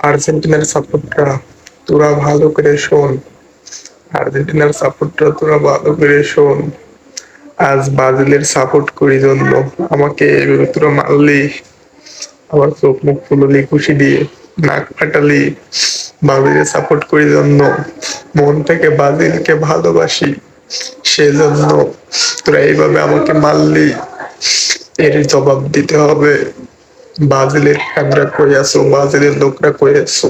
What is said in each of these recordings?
আর্জেন্টিনার সাপোর্টরা তোরা ভালো করে শোন। আর্জেন্টিনার সাপোর্টরা তোরা ভালো করে শোন। আজ ব্রাজিলের সাপোর্ট করি জন্য। আমাকে তোরা মারলি। আমার চোখ মুখ ফুললি, খুশি দিয়ে। নাক ফাটালি। ব্রাজিলের সাপোর্ট করি জন্য। মন থেকে ব্রাজিলকে ভালোবাসি সেজন্য তোরা এইভাবে আমাকে মারলি। এর জবাব দিতে হবে। ব্রাজিলের ফ্যানরা কই আছো ব্রাজিলের লোকরা কই আছো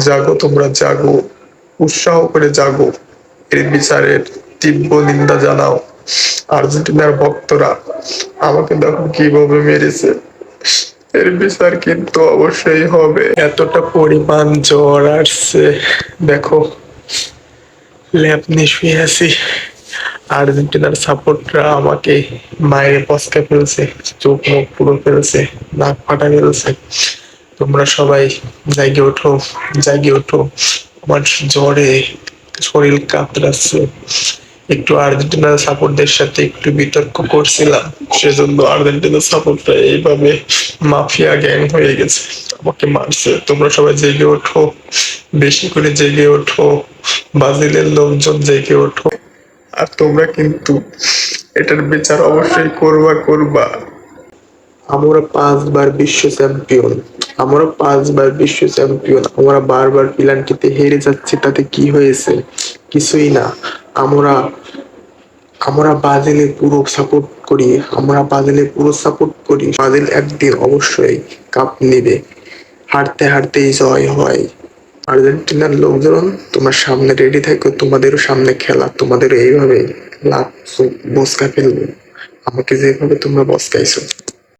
জাগো তোমরা, জাগো। উৎসাহ করে জাগো। এর বিচারের তীব্র নিন্দা জানাও। আর্জেন্টিনার ভক্তরা, আমাকে দেখো কীভাবে মেরেছে? এর বিচার কিন্তু অবশ্যই হবে। এতটা পরিমাণ জ্বর আসছে। দেখো ল্যাপনি শুয়ে আছি। আর্জেন্টিনার সাপোর্টরা আমাকে মায়ের পস্কা ফেলছে, চোখ মুখ পুরো ফেলছে, নাক ফাটা ফেলছে। তোমরা সবাই জাগে ওঠো জাগে ওঠো। আমার জ্বরে শরীর কাতরাচ্ছে একটু আর্জেন্টিনার সাপোর্টদের সাথে একটু বিতর্ক করছিলাম, সেজন্য আর্জেন্টিনার সাপোর্টরা এইভাবে মাফিয়া গ্যাং হয়ে গেছে, আমাকে মারছে। তোমরা সবাই জেগে ওঠো, বেশি করে জেগে ওঠো, ব্রাজিলের লোকজন জেগে ওঠো। আর তোমরা কিন্তু এটার বিচার অবশ্যই করবা করবা। আমরা পাঁচবার বিশ্ব চ্যাম্পিয়ন। আমরা পাঁচবার বিশ্ব চ্যাম্পিয়ন। আমরা বারবার প্ল্যানটিতে হেরে যাচ্ছি, তাতে কি হয়েছে? কিছুই না। আমরা আমরা ব্রাজিলে পুরো সাপোর্ট করি। আমরা ব্রাজিলে পুরো সাপোর্ট করি। ব্রাজিল একদিন অবশ্যই কাপ নেবে। হারতে, হারতেই জয় হয়। আর্জেন্টিনার লোকজন তোমার সামনে রেডি থাকো, তোমাদেরও সামনে খেলা তোমাদের এইভাবে লাভ বসকা ফেলবে। আমাকে যেভাবে তোমরা বসকাইছো।